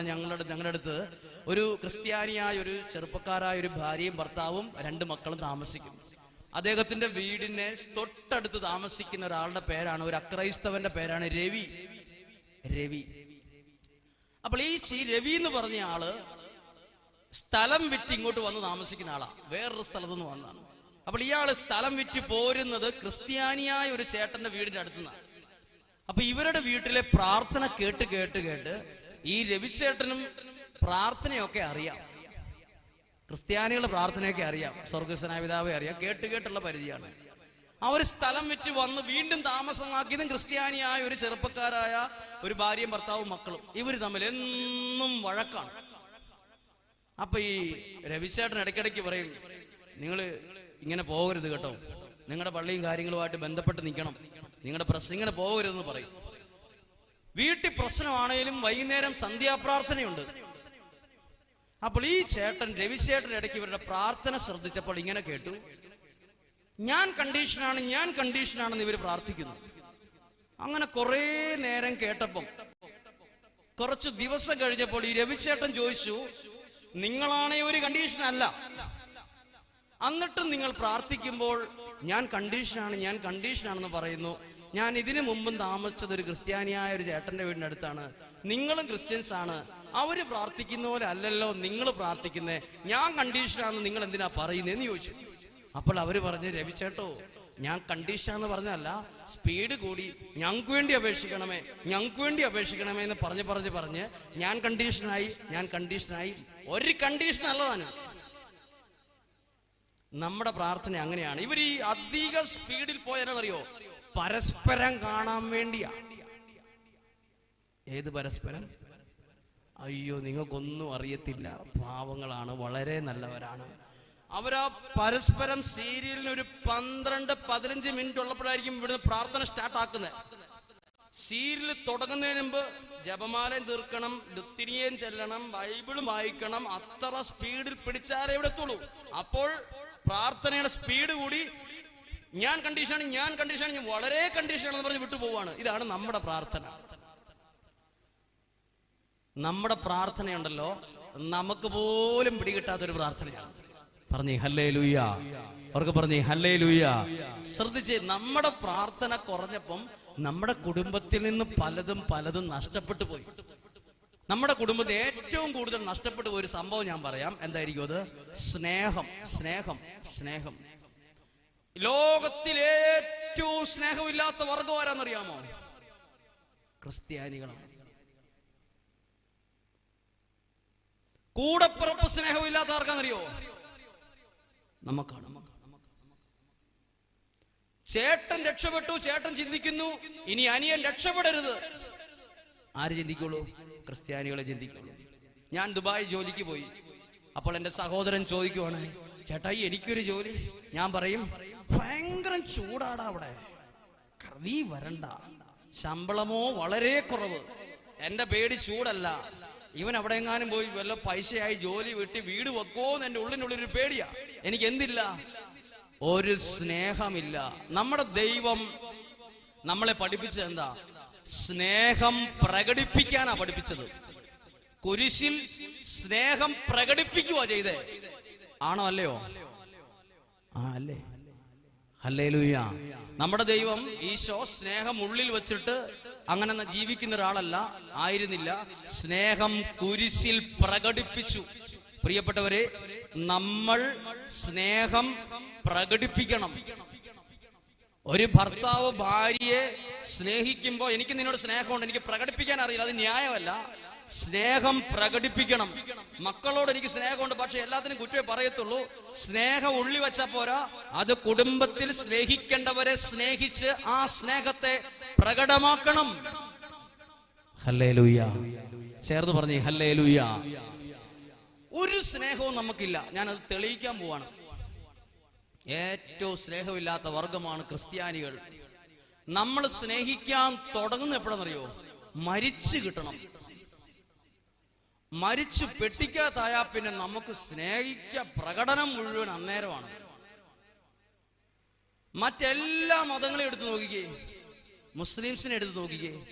അതുകൊണ്ടാണ് ഞങ്ങളുടെ ഞങ്ങളുടെ അടുത്ത് ഒരു ക്രിസ്ത്യാനിയായ ഒരു ചെറുപ്പക്കാരായ ഒരു ഭാര്യയും ഭർത്താവും രണ്ട് മക്കളും താമസിക്കുന്നു അദ്ദേഹത്തിന്റെ വീടിനെ തൊട്ടടുത്ത് താമസിക്കുന്ന ഒരാളുടെ പേരാണ് ഒരു അക്രൈസ്തവന്റെ പേരാണ് രവി. രവി. അപ്പോൾ ഈ ശ്രീ രവി എന്ന് പറഞ്ഞ ആൾ സ്ഥലം വിറ്റ് ഇങ്ങോട്ട് വന്ന് താമസിക്കുന്ന ആളാ വേറൊരു സ്ഥലത്തു നിന്ന് വന്നതാണ്. അപ്പോൾ ഇയാൾ സ്ഥലം വിറ്റ് പോരുന്നത് ക്രിസ്ത്യാനിയായ ഒരു ചേട്ടന്റെ വീടിന്റെ അടുത്തുനിന്നാണ്. അപ്പൊ ഇവരുടെ വീട്ടിലെ പ്രാർത്ഥന കേട്ട് കേട്ട് കേട്ട് ഈ രവിച്ചേട്ടനും പ്രാർത്ഥനയൊക്കെ അറിയാം. ക്രിസ്ത്യാനികളുടെ പ്രാർത്ഥനയൊക്കെ അറിയാം. സ്വർഗസ്വനായ പിതാവെ അറിയാം. കേട്ട് കേട്ടുള്ള പരിചയമാണ്. അവർ സ്ഥലം വിറ്റ് വന്ന് വീണ്ടും താമസമാക്കിയതും ക്രിസ്ത്യാനിയായ ഒരു ചെറുപ്പക്കാരായ ഒരു ഭാര്യയും ഭർത്താവും മക്കളും. ഇവർ തമ്മിൽ എന്നും വഴക്കാണ്. അപ്പൊ ഈ രവിശേട്ടൻ ഇടയ്ക്കിടയ്ക്ക് പറയും നിങ്ങൾ ഇങ്ങനെ പോകരുത് കേട്ടോ. നിങ്ങളുടെ പള്ളിയും കാര്യങ്ങളുമായിട്ട് ബന്ധപ്പെട്ട് നിൽക്കണം. നിങ്ങളുടെ പ്രശ്നം ഇങ്ങനെ പോകരുതെന്ന് പറയും. വീട്ടിൽ പ്രശ്നമാണേലും വൈകുന്നേരം സന്ധ്യാപ്രാർത്ഥനയുണ്ട്. അപ്പോൾ ഈ ചേട്ടൻ രവിശേട്ടൻ ഇടയ്ക്ക് ഇവരുടെ പ്രാർത്ഥന ശ്രദ്ധിച്ചപ്പോൾ ഇങ്ങനെ കേട്ടു. ഞാൻ കണ്ടീഷനാണ് ഞാൻ കണ്ടീഷനാണെന്ന് ഇവർ പ്രാർത്ഥിക്കുന്നു. അങ്ങനെ കുറെ നേരം കേട്ടപ്പം കുറച്ച് ദിവസം കഴിഞ്ഞപ്പോൾ ഈ രവിശേട്ടൻ ചോദിച്ചു നിങ്ങളാണേ ഒരു കണ്ടീഷൻ അല്ല എന്നിട്ടും നിങ്ങൾ പ്രാർത്ഥിക്കുമ്പോൾ ഞാൻ കണ്ടീഷനാണ് ഞാൻ കണ്ടീഷനാണെന്ന് പറയുന്നു. ഞാൻ ഇതിനു മുമ്പും താമസിച്ചത് ഒരു ക്രിസ്ത്യാനിയായ ഒരു ചേട്ടന്റെ വീടിന്റെ അടുത്താണ്. നിങ്ങളും ക്രിസ്ത്യൻസ് ആണ്. അവർ പ്രാർത്ഥിക്കുന്ന പോലെ അല്ലല്ലോ നിങ്ങൾ പ്രാർത്ഥിക്കുന്നത് ഞാൻ കണ്ടീഷനാണെന്ന് നിങ്ങൾ എന്തിനാ പറയുന്നതെന്ന് ചോദിച്ചു. അപ്പോൾ അവർ പറഞ്ഞു രവിച്ചേട്ടോ ഞാൻ കണ്ടീഷൻ എന്ന് പറഞ്ഞല്ല സ്പീഡ് കൂടി. ഞങ്ങൾക്ക് വേണ്ടി അപേക്ഷിക്കണമേ ഞങ്ങൾക്ക് വേണ്ടി അപേക്ഷിക്കണമേ എന്ന് പറഞ്ഞ് പറഞ്ഞ് പറഞ്ഞ് ഞാൻ കണ്ടീഷനായി ഞാൻ കണ്ടീഷനായി ഒരു കണ്ടീഷൻ അല്ലതാണ് നമ്മുടെ പ്രാർത്ഥന അങ്ങനെയാണ്. ഇവർ ഈ അധിക സ്പീഡിൽ പോയെന്നറിയോ? പരസ്പരം കാണാൻ വേണ്ടിയാ. ഏത് പരസ്പരം? അയ്യോ നിങ്ങൾക്കൊന്നും അറിയത്തില്ല. പാവങ്ങളാണ് വളരെ നല്ലവരാണ്. അവരാ പരസ്പരം സീരിയലിന് ഒരു പന്ത്രണ്ട് പതിനഞ്ച് മിനിറ്റ് ഉള്ളപ്പോഴായിരിക്കും ഇവിടുന്ന് പ്രാർത്ഥന സ്റ്റാർട്ട് ആക്കുന്നത് സീരിയൽ തുടങ്ങുന്നതിന് മുമ്പ് ജപമാലയും തീർക്കണം ലുത്തിനിയും ചെല്ലണം ബൈബിളും വായിക്കണം അത്ര സ്പീഡിൽ പിടിച്ചാലേ ഇവിടെ എത്തുള്ളൂ. അപ്പോൾ പ്രാർത്ഥനയുടെ സ്പീഡ് കൂടി ഞാൻ കണ്ടീഷനാണ് ഞാൻ കണ്ടീഷനാണ് ഞാൻ വളരെ കണ്ടീഷനാണെന്ന് പറഞ്ഞ് വിട്ടുപോവാണ്. ഇതാണ് നമ്മുടെ പ്രാർത്ഥന. നമ്മുടെ പ്രാർത്ഥനയുണ്ടല്ലോ നമുക്ക് പോലും പിടികിട്ടാത്തൊരു പ്രാർത്ഥനയാണ്. പറഞ്ഞേ ഹല്ലേ ലൂയ അവർക്ക് പറഞ്ഞേ ഹല്ലേ ലൂയ ശ്രദ്ധിച്ച് നമ്മുടെ പ്രാർത്ഥന കുറഞ്ഞപ്പം നമ്മുടെ കുടുംബത്തിൽ നിന്ന് പലതും പലതും നഷ്ടപ്പെട്ടു പോയി. നമ്മുടെ കുടുംബത്തിൽ ഏറ്റവും കൂടുതൽ നഷ്ടപ്പെട്ടു പോയ ഒരു സംഭവം ഞാൻ പറയാം. എന്തായിരിക്കും അത്? സ്നേഹം സ്നേഹം സ്നേഹം. ലോകത്തിൽ ഏറ്റവും സ്നേഹമില്ലാത്ത വർഗം ആരാന്നറിയാമോ? ക്രിസ്ത്യാനികളാണ്. കൂടപ്പിറപ്പ് സ്നേഹമില്ലാത്ത ആർക്കാന്നറിയോ? നമുക്കാണ്. ചേട്ടൻ രക്ഷപ്പെട്ടു ചേട്ടൻ ചിന്തിക്കുന്നു. ഇനി അനിയൻ രക്ഷപ്പെടരുത്. ആര് ചിന്തിക്കുള്ളൂ? ക്രിസ്ത്യാനികളെ ചിന്തിക്കുള്ളൂ. ഞാൻ ദുബായ് ജോലിക്ക് പോയി. അപ്പോൾ എന്റെ സഹോദരൻ ചോദിക്കുവാണ് ചേട്ടായി എനിക്കൊരു ജോലി. ഞാൻ പറയും ഭയങ്കര ചൂടാടാ അവിടെ. നീ വരണ്ട. ശമ്പളമോ വളരെ കുറവ്. എന്റെ പേടി ചൂടല്ല. ഇവൻ അവിടെ എങ്ങാനും പോയി വല്ല പൈസയായി ജോലി വിട്ട് വീട് വെക്കോന്ന് എന്റെ ഉള്ളിനുള്ളിൽ ഒരു പേടിയാ. എനിക്ക് എന്തില്ല ഒരു സ്നേഹമില്ല. നമ്മുടെ ദൈവം നമ്മളെ പഠിപ്പിച്ചത് എന്താ? സ്നേഹം പ്രകടിപ്പിക്കാനാ പഠിപ്പിച്ചത്. കുരിശിൽ സ്നേഹം പ്രകടിപ്പിക്കുക ചെയ്തേ. ആണോ അല്ലയോ? ആ അല്ലേ? ഹല്ലേലൂയ. നമ്മുടെ ദൈവം ഈശോ സ്നേഹം ഉള്ളിൽ വെച്ചിട്ട് അങ്ങനെ ജീവിക്കുന്ന ഒരാളല്ല ആയിരുന്നില്ല. സ്നേഹം കുരിശിൽ പ്രകടിപ്പിച്ചു. പ്രിയപ്പെട്ടവരെ നമ്മൾ സ്നേഹം പ്രകടിപ്പിക്കണം. ഒരു ഭർത്താവ് ഭാര്യയെ സ്നേഹിക്കുമ്പോ എനിക്ക് നിന്നോട് സ്നേഹമുണ്ട് എനിക്ക് പ്രകടിപ്പിക്കാൻ അറിയില്ല അത് ന്യായമല്ല. സ്നേഹം പ്രകടിപ്പിക്കണം. മക്കളോട് എനിക്ക് സ്നേഹമുണ്ട് പക്ഷെ എല്ലാത്തിനും കുറ്റമേ പറയത്തുള്ളൂ. സ്നേഹം ഉള്ളി വെച്ചാൽ പോരാ. അത് കുടുംബത്തിൽ സ്നേഹിക്കേണ്ടവരെ സ്നേഹിച്ച് ആ സ്നേഹത്തെ പ്രകടമാക്കണം. ഹല്ലേ ലൂയ ചേർന്ന് പറഞ്ഞു ഹല്ലേ ലൂയ ഒരു സ്നേഹവും നമുക്കില്ല. ഞാനത് തെളിയിക്കാൻ പോവാണ്. ഏറ്റവും സ്നേഹമില്ലാത്ത വർഗമാണ് ക്രിസ്ത്യാനികൾ. നമ്മൾ സ്നേഹിക്കാൻ തുടങ്ങുന്ന എപ്പോഴാണെന്നറിയോ? മരിച്ചു കിട്ടണം. മരിച്ചു പെട്ടിക്കാത്തായാ പിന്നെ നമുക്ക് സ്നേഹിക്ക പ്രകടനം മുഴുവൻ അന്നേരമാണ്. മറ്റെല്ലാ മതങ്ങളും എടുത്തു നോക്കിക്കേ. മുസ്ലിംസിനെ എടുത്തു നോക്കിക്കേ.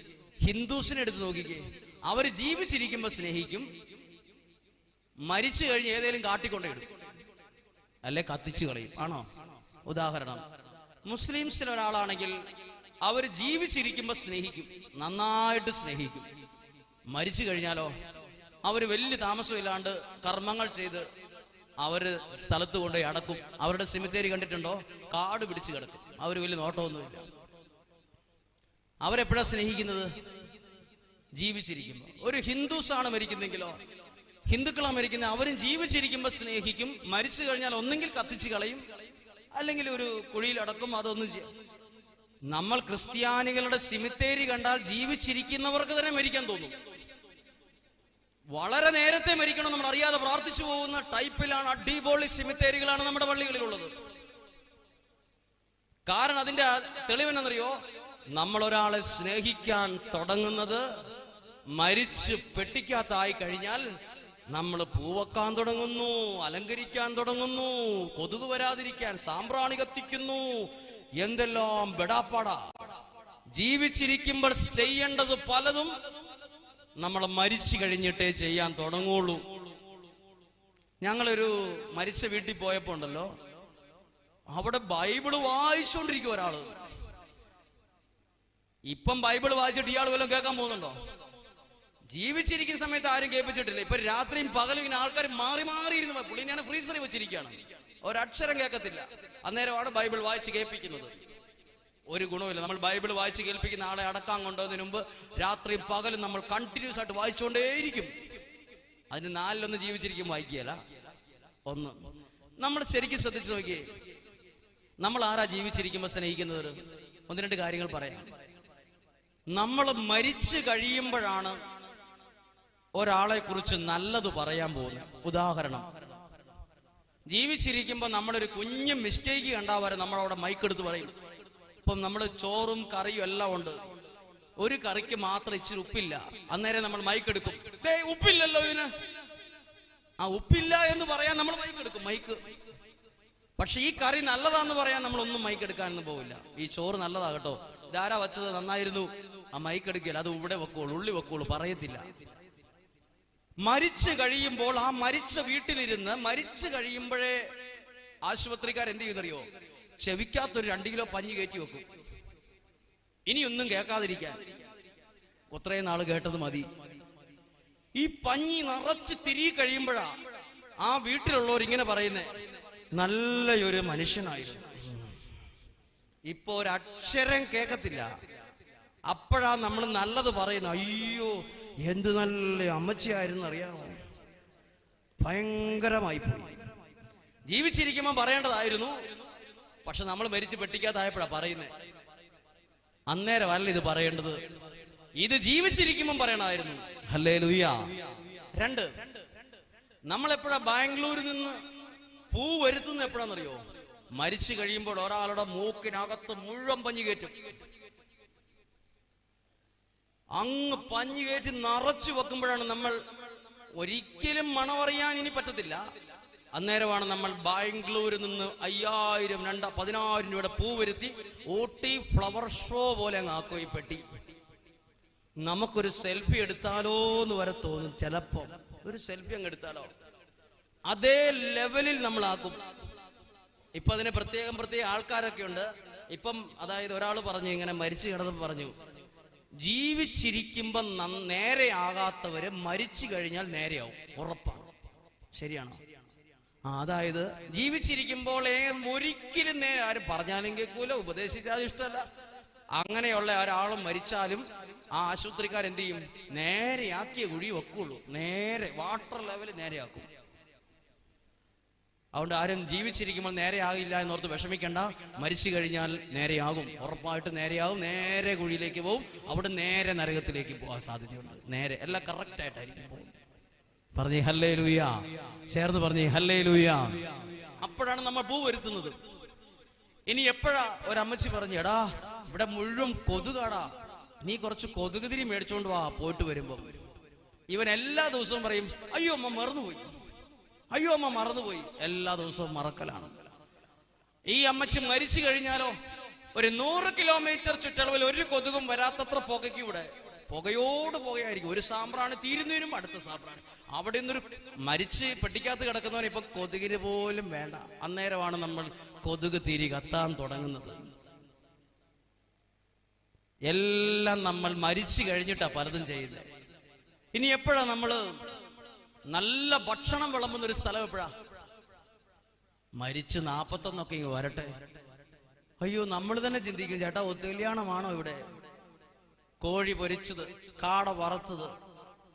ഹിന്ദുസിനെ എടുത്തു നോക്കിക്കേ. അവർ ജീവിച്ചിരിക്കുമ്പോ സ്നേഹിക്കും. മരിച്ചു കഴിഞ്ഞ് ഏതേലും കാട്ടിക്കൊണ്ടേ അല്ലെ കത്തിച്ചു കളയും. ആണോ? ഉദാഹരണം. മുസ്ലിംസിൽ ഒരാളാണെങ്കിൽ അവർ ജീവിച്ചിരിക്കുമ്പോ സ്നേഹിക്കും. നന്നായിട്ട് സ്നേഹിക്കും. മരിച്ചു കഴിഞ്ഞാലോ? അവർ വലിയ താമസമില്ലാണ്ട് കർമ്മങ്ങൾ ചെയ്ത് അവർ സ്ഥലത്ത് കൊണ്ടുപോയി അടക്കും. അവരുടെ സിമിത്തേരി കണ്ടിട്ടുണ്ടോ? കാട് പിടിച്ചു കിടക്കും. അവർ വലിയ നോട്ടമൊന്നുമില്ല. അവരെപ്പോഴാ സ്നേഹിക്കുന്നത്? ജീവിച്ചിരിക്കുമ്പോൾ ഒരു ഹിന്ദുസ് ആണ് മരിക്കുന്നെങ്കിലോ ഹിന്ദുക്കളാണ് മരിക്കുന്നത്. അവരും ജീവിച്ചിരിക്കുമ്പോൾ സ്നേഹിക്കും. മരിച്ചു കഴിഞ്ഞാൽ ഒന്നെങ്കിൽ കത്തിച്ചു കളയും. അല്ലെങ്കിൽ ഒരു കുഴിയിൽ അടക്കും. അതൊന്നും ചെയ്യും. നമ്മൾ ക്രിസ്ത്യാനികളുടെ സിമിത്തേരി കണ്ടാൽ ജീവിച്ചിരിക്കുന്നവർക്ക് തന്നെ മരിക്കാൻ തോന്നും. വളരെ നേരത്തെ മരിക്കണം നമ്മൾ അറിയാതെ പ്രാർത്ഥിച്ചു പോകുന്ന ടൈപ്പിലാണ് അടിപൊളി സിമിത്തേരികളാണ് നമ്മുടെ പള്ളികളിലുള്ളത്. കാരണം അതിന്റെ തെളിവെന്നറിയോ? നമ്മൾ ഒരാളെ സ്നേഹിക്കാൻ തുടങ്ങുന്നത് മരിച്ച് പെട്ടിക്കകത്തായി കഴിഞ്ഞാൽ നമ്മൾ പൂവക്കാൻ തുടങ്ങുന്നു അലങ്കരിക്കാൻ തുടങ്ങുന്നു കൊതുക് വരാതിരിക്കാൻ സാമ്പ്രാണി കത്തിക്കുന്നു എന്തെല്ലാം ബെടാപ്പാടാ. ജീവിച്ചിരിക്കുമ്പോൾ ചെയ്യേണ്ടത് പലതും നമ്മൾ മരിച്ചു കഴിഞ്ഞിട്ടേ ചെയ്യാൻ തുടങ്ങുള്ളൂ. ഞങ്ങളൊരു മരിച്ച വീട്ടിൽ പോയപ്പോ ഉണ്ടല്ലോ അവിടെ ബൈബിൾ വായിച്ചുകൊണ്ടിരിക്കും ഒരാൾ. ഇപ്പം ബൈബിൾ വായിച്ചിട്ട് ഇയാൾ വല്ലതും കേൾക്കാൻ പോകുന്നുണ്ടോ? ജീവിച്ചിരിക്കുന്ന സമയത്ത് ആരും കേൾപ്പിച്ചിട്ടില്ല. ഇപ്പൊ രാത്രിയും പകലും ഇങ്ങനെ ആൾക്കാർ മാറി മാറി ഇരുന്ന് പുള്ളി ഞാൻ ഫ്രീസറി വെച്ചിരിക്കുകയാണ്. ഒരക്ഷരം കേൾക്കത്തില്ല. അന്നേരമാണ് ബൈബിൾ വായിച്ച് കേൾപ്പിക്കുന്നത്. ഒരു ഗുണവുമില്ല. നമ്മൾ ബൈബിൾ വായിച്ച് കേൾപ്പിക്കുന്ന ആളെ അടക്കാൻ കൊണ്ടുവന്നതിന് മുമ്പ് രാത്രി പകലും നമ്മൾ കണ്ടിന്യൂസ് ആയിട്ട് വായിച്ചുകൊണ്ടേയിരിക്കും. അതിന് നാലിലൊന്ന് ജീവിച്ചിരിക്കും വായിക്കുകയല്ല. ഒന്ന് നമ്മൾ ശരിക്കും ശ്രദ്ധിച്ചു നോക്കിയേ. നമ്മൾ ആരാ ജീവിച്ചിരിക്കുമ്പോൾ സ്നേഹിക്കുന്നത്? ഒന്ന് രണ്ട് കാര്യങ്ങൾ പറയാം. നമ്മൾ മരിച്ചു കഴിയുമ്പോഴാണ് ഒരാളെ കുറിച്ച് നല്ലത് പറയാൻ പോകുന്നത്. ഉദാഹരണം ജീവിച്ചിരിക്കുമ്പോൾ നമ്മളൊരു കുഞ്ഞു മിസ്റ്റേക്ക് കണ്ടാൽ വരെ നമ്മളവിടെ മൈക്കെടുത്ത് പറയും. ഇപ്പം നമ്മൾ ചോറും കറിയും എല്ലാം ഉണ്ട്. ഒരു കറിക്ക് മാത്രം ഇച്ചിരി ഉപ്പില്ല. അന്നേരം നമ്മൾ മൈക്ക് എടുക്കും. ഉപ്പില്ലല്ലോ ഇതിന്. ആ ഉപ്പില്ല എന്ന് പറയാൻ നമ്മൾ മൈക്ക് എടുക്കും. മൈക്ക് പക്ഷെ ഈ കറി നല്ലതാന്ന് പറയാൻ നമ്മൾ ഒന്നും മൈക്ക് എടുക്കാനൊന്നും പോവില്ല. ഈ ചോറ് നല്ലതാ കേട്ടോ. ഇതാരാ വച്ചത്? നന്നായിരുന്നു. ആ മൈക്ക് എടുക്കില്ല അത് ഇവിടെ വെക്കുള്ളൂ ഉള്ളി വെക്കുള്ളൂ. പറയത്തില്ല. മരിച്ചു കഴിയുമ്പോൾ ആ മരിച്ച വീട്ടിലിരുന്ന് മരിച്ചു കഴിയുമ്പോഴേ ആശുപത്രിക്കാർ എന്ത് ചെയ്യുന്നറിയോ? ചെവിക്കാത്തൊരു രണ്ട് കിലോ പഞ്ഞി കയറ്റി വെക്കും. ഇനിയൊന്നും കേൾക്കാതിരിക്കാൻ. കുത്രയും നാൾ കേട്ടത് മതി. ഈ പഞ്ഞി നിറച്ച് തിരികെ കഴിയുമ്പോഴാ ആ വീട്ടിലുള്ളവർ ഇങ്ങനെ പറയുന്നേ നല്ലൊരു മനുഷ്യനായിരുന്നു. ഇപ്പൊ ഒരക്ഷരം കേൾക്കത്തില്ല അപ്പോഴാ നമ്മൾ നല്ലത് പറയുന്നു അയ്യോ എന്ത് നല്ല അമ്മച്ചിയായിരുന്നു അറിയാമോ ഭയങ്കരമായി പോയി ജീവിച്ചിരിക്കുമ്പോൾ പറയേണ്ടതായിരുന്നു പക്ഷെ നമ്മൾ മരിച്ചു പെട്ടിക്കാതായപ്പോഴാ പറയുന്നേ. അന്നേരമല്ല ഇത് പറയേണ്ടത്. ഇത് ജീവിച്ചിരിക്കുമ്പോൾ പറയണമായിരുന്നു. ഹല്ലേ ലുയ രണ്ട്. നമ്മൾ എപ്പോഴാ ബാംഗ്ലൂരിൽ നിന്ന് പൂ വരുത്തുന്ന എപ്പോഴാണെന്നറിയോ മരിച്ചു കഴിയുമ്പോൾ ഒരാളുടെ മൂക്കിനകത്ത് മുഴുവൻ പഞ്ഞു കയറ്റും. അങ്ങ് പഞ്ഞു കയറ്റി നിറച്ചു വെക്കുമ്പോഴാണ് നമ്മൾ ഒരിക്കലും മണമറിയാൻ ഇനി പറ്റത്തില്ല. അന്നേരമാണ് നമ്മൾ ബാംഗ്ലൂരിൽ നിന്ന് അയ്യായിരം രണ്ട് പതിനായിരം രൂപയുടെ പൂ വരുത്തി ഊട്ടി ഫ്ലവർ ഷോ പോലെ അങ്ങ് ആക്കോ ഈ പെട്ടി നമുക്കൊരു സെൽഫി എടുത്താലോ എന്ന് വരെ തോന്നും ചിലപ്പോ. ഒരു സെൽഫി അങ്ങ് എടുത്താലോ. അതേ ലെവലിൽ നമ്മൾ ആക്കും ഇപ്പൊ അതിന് പ്രത്യേകം പ്രത്യേക ആൾക്കാരൊക്കെ ഉണ്ട്. ഇപ്പം അതായത് ഒരാൾ പറഞ്ഞു ഇങ്ങനെ മരിച്ചു കിടന്ന് പറഞ്ഞു ജീവിച്ചിരിക്കുമ്പം നേരെയാകാത്തവര് മരിച്ചു കഴിഞ്ഞാൽ നേരെയാവും. ഉറപ്പാണ്. ശരിയാണോ? അതായത് ജീവിച്ചിരിക്കുമ്പോൾ ഒരിക്കലും ആരും പറഞ്ഞാലും കേൾക്കൂല ഉപദേശിച്ചാലും ഇഷ്ടമല്ല. അങ്ങനെയുള്ള ഒരാളും മരിച്ചാലും ആ ആശുപത്രിക്കാർ എന്ത് ചെയ്യും? നേരെയാക്കിയ കുഴി വെക്കുള്ളൂ. നേരെ വാട്ടർ ലെവൽ നേരെയാക്കും. അതുകൊണ്ട് ആരും ജീവിച്ചിരിക്കുമ്പോൾ നേരെയാകില്ല എന്നോർത്ത് വിഷമിക്കണ്ട. മരിച്ചു കഴിഞ്ഞാൽ നേരെയാകും. ഉറപ്പായിട്ട് നേരെയാകും. നേരെ കുഴിയിലേക്ക് പോകും അവിടെ നേരെ നരകത്തിലേക്ക് പോകാൻ സാധ്യതയുണ്ട്. നേരെ എല്ലാം കറക്റ്റ് ആയിട്ടായിരിക്കും പോകും പറഞ്ഞേ ഹല്ലേ ലൂയ ചേർന്ന് പറഞ്ഞേ ഹല്ലേ ലൂയ അപ്പോഴാണ് നമ്മൾ പൂ വരുത്തുന്നത്. ഇനി എപ്പോഴാ ഒരമ്മച്ചി പറഞ്ഞു എടാ ഇവിടെ മുഴുവൻ കൊതുകാടാ. നീ കുറച്ച് കൊതുകുതിരി മേടിച്ചോണ്ട് വാ പോയിട്ട് വരുമ്പോ. ഇവൻ എല്ലാ ദിവസവും പറയും അയ്യോ അമ്മ മറന്നുപോയി. അയ്യോ അമ്മ മറന്നുപോയി. എല്ലാ ദിവസവും മറക്കലാണ്. ഈ അമ്മച്ചി മരിച്ചു കഴിഞ്ഞാലോ ഒരു നൂറ് കിലോമീറ്റർ ചുറ്റളവിൽ ഒരു കൊതുകും വരാത്തത്ര പുകയ്ക്ക് ഇവിടെ. പുകയോട് പുകയായിരിക്കും. ഒരു സാമ്പ്രാണ് തീരുന്നതിനും അടുത്ത സാമ്പ്രാണ്. അവിടെ നിന്നൊരു മരിച്ച് പെട്ടിക്കകത്ത് കിടക്കുന്നവൻ ഇപ്പൊ കൊതുകിന് പോലും വേണ്ട. അന്നേരമാണ് നമ്മൾ കൊതുക് തിരി കത്താൻ തുടങ്ങുന്നത്. എല്ലാം നമ്മൾ മരിച്ചു കഴിഞ്ഞിട്ടാ പലതും ചെയ്യുന്നത്. ഇനി എപ്പോഴാ നമ്മൾ നല്ല ഭക്ഷണം വിളമ്പുന്ന ഒരു സ്ഥലം എപ്പോഴാ? മരിച്ച് നാപ്പത്തൊന്നൊക്കെ ഇങ്ങ് വരട്ടെ. അയ്യോ നമ്മൾ തന്നെ ചിന്തിക്കും ചേട്ടാ ഒത്തുകല്യാണമാണോ ഇവിടെ? കോഴി പൊരിച്ചത് കാട വറുത്തത്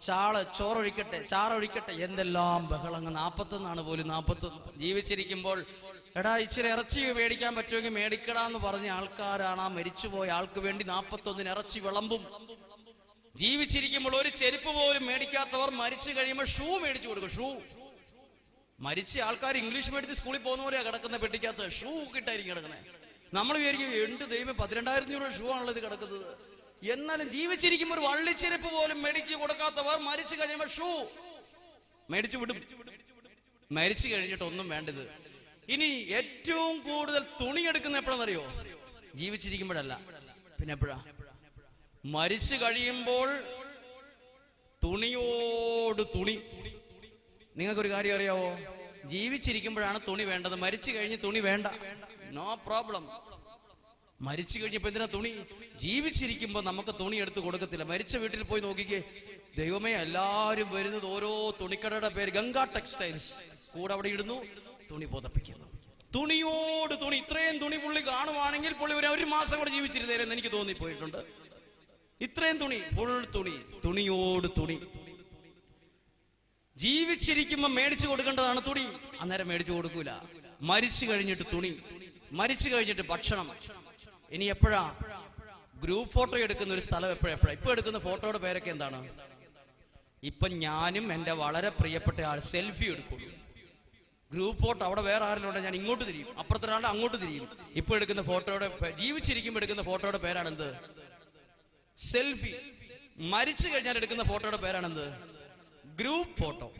ചാൾ ചോറൊഴിക്കട്ടെ ചാറൊഴിക്കട്ടെ എന്തെല്ലാം ബഹളങ്ങ് നാപ്പത്തൊന്നാണ് പോലും നാപ്പത്തൊന്ന്. ജീവിച്ചിരിക്കുമ്പോൾ എടാ ഇച്ചിരി ഇറച്ചി മേടിക്കാൻ പറ്റുമെങ്കിൽ മേടിക്കടാ എന്ന് പറഞ്ഞ ആൾക്കാരാണ്. ആ മരിച്ചുപോയ ആൾക്ക് വേണ്ടി നാപ്പത്തൊന്നിന് ഇറച്ചി വിളമ്പും. ജീവിച്ചിരിക്കുമ്പോൾ ഒരു ചെരുപ്പ് പോലും മേടിക്കാത്തവർ മരിച്ചു കഴിയുമ്പോൾ ഷൂ മേടിച്ചു കൊടുക്കും. ഷൂ. മരിച്ച ആൾക്കാർ ഇംഗ്ലീഷ് മേടിച്ച് സ്കൂളിൽ പോകുന്ന കിടക്കുന്ന പെട്ടിക്കകത്ത്. ഷൂ കിട്ടായിരിക്കും കിടക്കുന്നത് നമ്മൾ വിചാരിക്കും എന്ത് ദൈവം പതിനെണ്ടായിരത്തി രൂപ ഷൂ ആണല്ലോ ഇത് കിടക്കുന്നത്. എന്നാലും ജീവിച്ചിരിക്കുമ്പോൾ ഒരു വള്ളിച്ചെരുപ്പ് പോലും മേടിച്ചു കൊടുക്കാത്തവർ മരിച്ചു കഴിയുമ്പോൾ ഷൂ. മേടിച്ചു വിടും. മരിച്ചു കഴിഞ്ഞിട്ട് ഒന്നും വേണ്ടത്. ഇനി ഏറ്റവും കൂടുതൽ തുണി എടുക്കുന്ന എപ്പോഴാണെന്നറിയോ ജീവിച്ചിരിക്കുമ്പോഴല്ല. പിന്നെ എപ്പോഴാ? മരിച്ചു കഴിയുമ്പോൾ തുണിയോട് തുണി. നിങ്ങൾക്കൊരു കാര്യം അറിയാവോ? ജീവിച്ചിരിക്കുമ്പോഴാണ് തുണി വേണ്ടത്. മരിച്ചു കഴിഞ്ഞ് തുണി വേണ്ട. നോ പ്രോബ്ലം മരിച്ചു കഴിഞ്ഞപ്പോ എന്തിനാ തുണി? ജീവിച്ചിരിക്കുമ്പോ നമുക്ക് തുണി എടുത്ത് കൊടുക്കത്തില്ല. മരിച്ച വീട്ടിൽ പോയി നോക്കിക്കേ. ദൈവമേ എല്ലാരും വരുന്നത് ഓരോ തുണിക്കടയുടെ പേര് ഗംഗ ടെക്സ്റ്റൈൽസ്. കൂടെ അവിടെ ഇടുന്നു. തുണി പുതപ്പിക്കുന്നു. തുണിയോട് തുണി. ഇത്രയും തുണി പുള്ളി കാണുവാണെങ്കിൽ പുള്ളി ഒരു ഒരു മാസം കൂടെ ജീവിച്ചിരുന്നേരെന്ന് എനിക്ക് തോന്നിപ്പോയിട്ടുണ്ട്. ഇത്രയും തുണി ഫുൾ തുണി. തുണിയോട് തുണി. ജീവിച്ചിരിക്കുമ്പോ മേടിച്ചു കൊടുക്കേണ്ടതാണ് തുണി. അന്നേരം മേടിച്ചു കൊടുക്കൂല. മരിച്ചു കഴിഞ്ഞിട്ട് തുണി. മരിച്ചു കഴിഞ്ഞിട്ട് ഭക്ഷണം. ഇനി എപ്പോഴാ? ഗ്രൂപ്പ് ഫോട്ടോ എടുക്കുന്ന ഒരു സ്ഥലം എപ്പോഴാ? ഇപ്പൊ എടുക്കുന്ന ഫോട്ടോയുടെ പേരൊക്കെ എന്താണ്? ഇപ്പൊ ഞാനും എന്റെ വളരെ പ്രിയപ്പെട്ട ആൾ സെൽഫി എടുക്കും. ഗ്രൂപ്പ് ഫോട്ടോ അവിടെ വേറെ ആരെങ്കിലും ഞാൻ ഇങ്ങോട്ട് തിരിയും. അപ്പുറത്തെ അങ്ങോട്ട് തിരിയും. ഇപ്പൊ എടുക്കുന്ന ഫോട്ടോയുടെ ജീവിച്ചിരിക്കുമ്പോൾ എടുക്കുന്ന ഫോട്ടോയുടെ പേരാണെന്ത്? സെൽഫി. മരിച്ചു കഴിഞ്ഞാൽ എടുക്കുന്ന ഫോട്ടോയുടെ പേരാണെന്ത്? Group photo.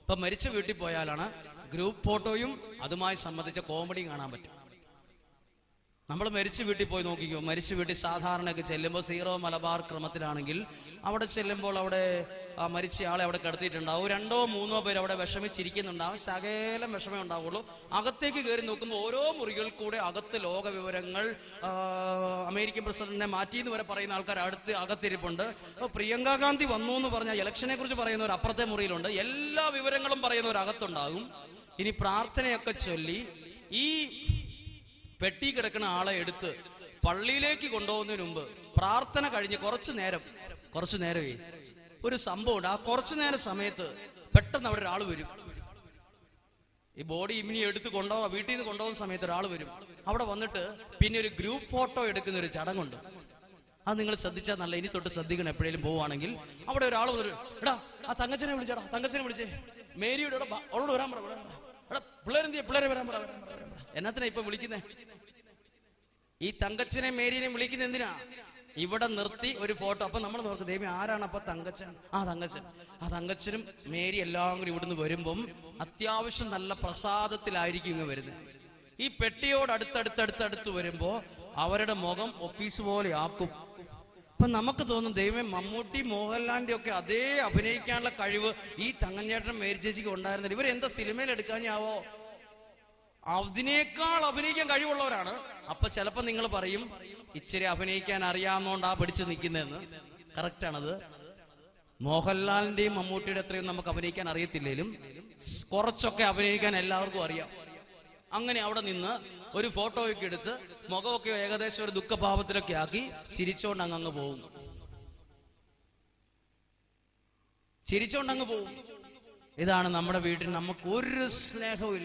ഇപ്പൊ മരിച്ച വീട്ടിൽ പോയാലാണ് ഗ്രൂപ്പ് ഫോട്ടോയും അതുമായി സംബന്ധിച്ച കോമഡിയും കാണാൻ പറ്റും. നമ്മൾ മരിച്ചു വീട്ടിൽ പോയി നോക്കിക്കോ. മരിച്ചു വീട്ടിൽ സാധാരണയൊക്കെ ചെല്ലുമ്പോൾ സീറോ മലബാർ ക്രമത്തിലാണെങ്കിൽ അവിടെ ചെല്ലുമ്പോൾ അവിടെ ആ മരിച്ച ആളെ അവിടെ കിടത്തിയിട്ടുണ്ടാവും. രണ്ടോ മൂന്നോ പേര് അവിടെ വിഷമിച്ചിരിക്കുന്നുണ്ടാവും. ശകലം വിഷമേ ഉണ്ടാവുള്ളൂ. അകത്തേക്ക് കയറി നോക്കുമ്പോൾ ഓരോ മുറികൾ കൂടെ അകത്ത് ലോക വിവരങ്ങൾ അമേരിക്കൻ പ്രസിഡന്റിനെ മാറ്റി എന്ന് വരെ പറയുന്ന ആൾക്കാർ അടുത്ത് അകത്തിരിപ്പുണ്ട്. അപ്പൊ പ്രിയങ്ക ഗാന്ധി വന്നു എന്ന് പറഞ്ഞ ഇലക്ഷനെ കുറിച്ച് പറയുന്നവർ അപ്പുറത്തെ മുറിയിലുണ്ട്. എല്ലാ വിവരങ്ങളും പറയുന്നവർ അകത്തുണ്ടാകും. ഇനി പ്രാർത്ഥനയൊക്കെ ചൊല്ലി ഈ പെട്ടി കിടക്കുന്ന ആളെ എടുത്ത് പള്ളിയിലേക്ക് കൊണ്ടുപോകുന്നതിന് മുമ്പ് പ്രാർത്ഥന കഴിഞ്ഞ് കുറച്ചു നേരം കുറച്ചു നേരമേ ഒരു സംഭവമുണ്ട്. ആ കുറച്ചു നേരം സമയത്ത് പെട്ടെന്ന് അവിടെ ഒരാൾ വരും. ഈ ബോഡി ഇമിനി എടുത്ത് കൊണ്ടുപോവാ വീട്ടിൽ നിന്ന് കൊണ്ടുപോകുന്ന സമയത്ത് ഒരാൾ വരും. അവിടെ വന്നിട്ട് പിന്നെ ഒരു ഗ്രൂപ്പ് ഫോട്ടോ എടുക്കുന്ന ഒരു ചടങ്ങുണ്ട്. അത് നിങ്ങൾ ശ്രദ്ധിച്ചാൽ നല്ല ഇനി തൊട്ട് ശ്രദ്ധിക്കണം എപ്പോഴേലും പോവുകയാണെങ്കിൽ. അവിടെ ഒരാൾ വരും എടാ ആ തങ്കച്ചനെ വിളിച്ചടാ തങ്കച്ചനെ വിളിച്ചേ. മേരിയുടെ അവിടെ വരാൻ പറ. പിള്ളേരെ വരാൻ പറ ഇപ്പൊ വിളിക്കുന്നേ? ഈ തങ്കച്ചനെ മേരിനെ വിളിക്കുന്ന എന്തിനാ? ഇവിടെ നിർത്തി ഒരു ഫോട്ടോ. അപ്പൊ നമ്മൾ നോക്കും ദൈവം ആരാണ് അപ്പൊ തങ്കച്ചൻ? ആ തങ്കച്ചൻ. ആ തങ്കച്ചനും മേരി എല്ലാം കൂടി ഇവിടുന്ന് വരുമ്പം അത്യാവശ്യം നല്ല പ്രസാദത്തിലായിരിക്കും ഇങ്ങ് വരുന്നത് ഈ പെട്ടിയോട് അടുത്തടുത്തടുത്തടുത്ത് വരുമ്പോ അവരുടെ മുഖം ഒപ്പീസ് പോലെ ആക്കും. അപ്പൊ നമുക്ക് തോന്നും ദൈവമേ മമ്മൂട്ടി മോഹൻലാലിന്റെ ഒക്കെ അതേ അഭിനയിക്കാനുള്ള കഴിവ് ഈ തങ്ങഞ്ഞേട്ടൻ മേരി ചേച്ചിക്ക് ഉണ്ടായിരുന്നില്ല. എന്താ സിനിമയിൽ എടുക്കാഞ്ഞാവോ? അതിനേക്കാൾ അഭിനയിക്കാൻ കഴിവുള്ളവരാണ്. അപ്പൊ ചിലപ്പോ നിങ്ങൾ പറയും ഇച്ചിരി അഭിനയിക്കാൻ അറിയാവുന്നോണ്ടാ പിടിച്ചു നിൽക്കുന്നതെന്ന് കറക്റ്റ് ആണത്. മോഹൻലാലിന്റെയും മമ്മൂട്ടിയുടെ അത്രയും നമുക്ക് അഭിനയിക്കാൻ അറിയത്തില്ലേലും കുറച്ചൊക്കെ അഭിനയിക്കാൻ എല്ലാവർക്കും അറിയാം. അങ്ങനെ അവിടെ നിന്ന് ഒരു ഫോട്ടോ ഒക്കെ എടുത്ത് മുഖമൊക്കെ ഏകദേശം ഒരു ദുഃഖഭാവത്തിലൊക്കെ ആക്കി ചിരിച്ചോണ്ട് അങ്ങ് പോകും ചിരിച്ചോണ്ട് അങ്ങ് പോകും ഇതാണ് നമ്മുടെ വീട്ടിൽ നമുക്ക് ഒരു സ്നേഹവും